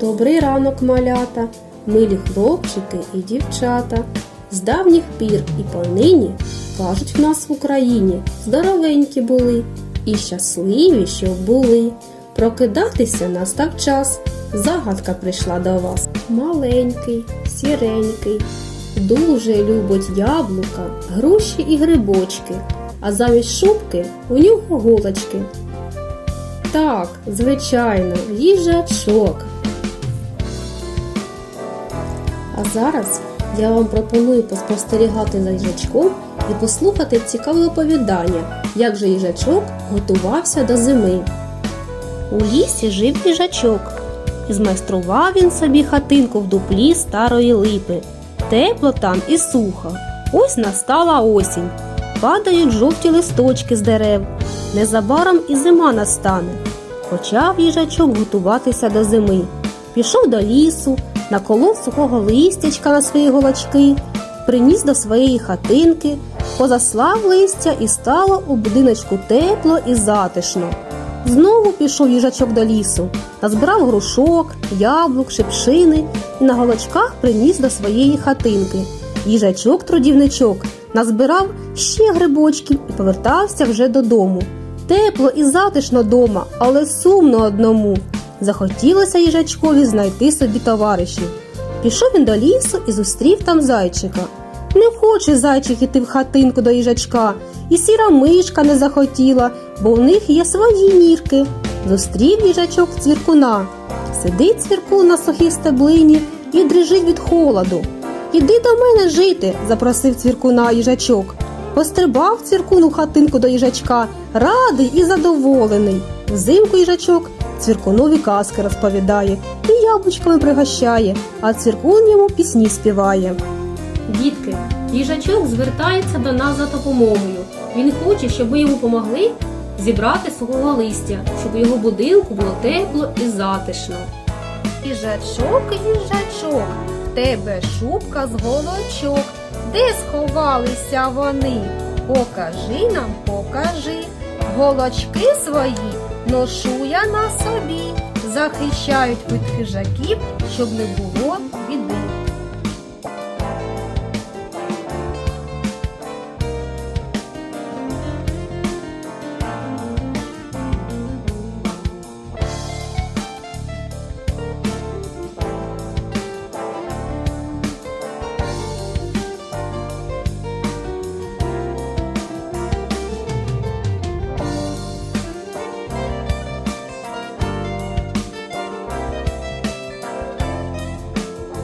Добрий ранок, малята, милі хлопчики і дівчата. З давніх пір і понині кажуть в нас в Україні здоровенькі були і щасливі, щоб були. Прокидатися настав час. Загадка прийшла до вас. Маленький, сіренький, дуже любить яблука, груші і грибочки, а замість шубки у нього голочки. Так, звичайно, їжачок. А зараз я вам пропоную поспостерігати за їжачком і послухати цікаве оповідання, як же їжачок готувався до зими. У лісі жив їжачок. Змайстрував він собі хатинку в дуплі старої липи. Тепло там і сухо. Ось настала осінь. Падають жовті листочки з дерев. Незабаром і зима настане. Почав їжачок готуватися до зими. Пішов до лісу, наколов сухого листячка на свої голочки, приніс до своєї хатинки, позаслав листя і стало у будиночку тепло і затишно. Знову пішов їжачок до лісу, назбирав грушок, яблук, шипшини і на голочках приніс до своєї хатинки. Їжачок трудівничок назбирав ще грибочків і повертався вже додому. Тепло і затишно дома, але сумно одному. Захотілося їжачкові знайти собі товаришів. Пішов він до лісу і зустрів там зайчика. Не хоче зайчик іти в хатинку до їжачка, і сіра мишка не захотіла, бо в них є свої мірки. Зустрів їжачок цвіркуна. Сидить цвіркун на сухій стеблині і дрижить від холоду. Іди до мене жити, запросив цвіркуна їжачок. Пострибав цвіркун у хатинку до їжачка, радий і задоволений. Взимку їжачок цвіркунові казки розповідає і яблучками пригощає, а цвіркун йому пісні співає. Дітки, їжачок звертається до нас за допомогою. Він хоче, щоб ми йому помогли зібрати сухого листя, щоб у його будинку було тепло і затишно. Їжачок, їжачок, в тебе шубка з голочок. Де сховалися вони? Покажи нам, покажи. Голочки свої ношу я на собі. Захищають від хижаків, щоб не було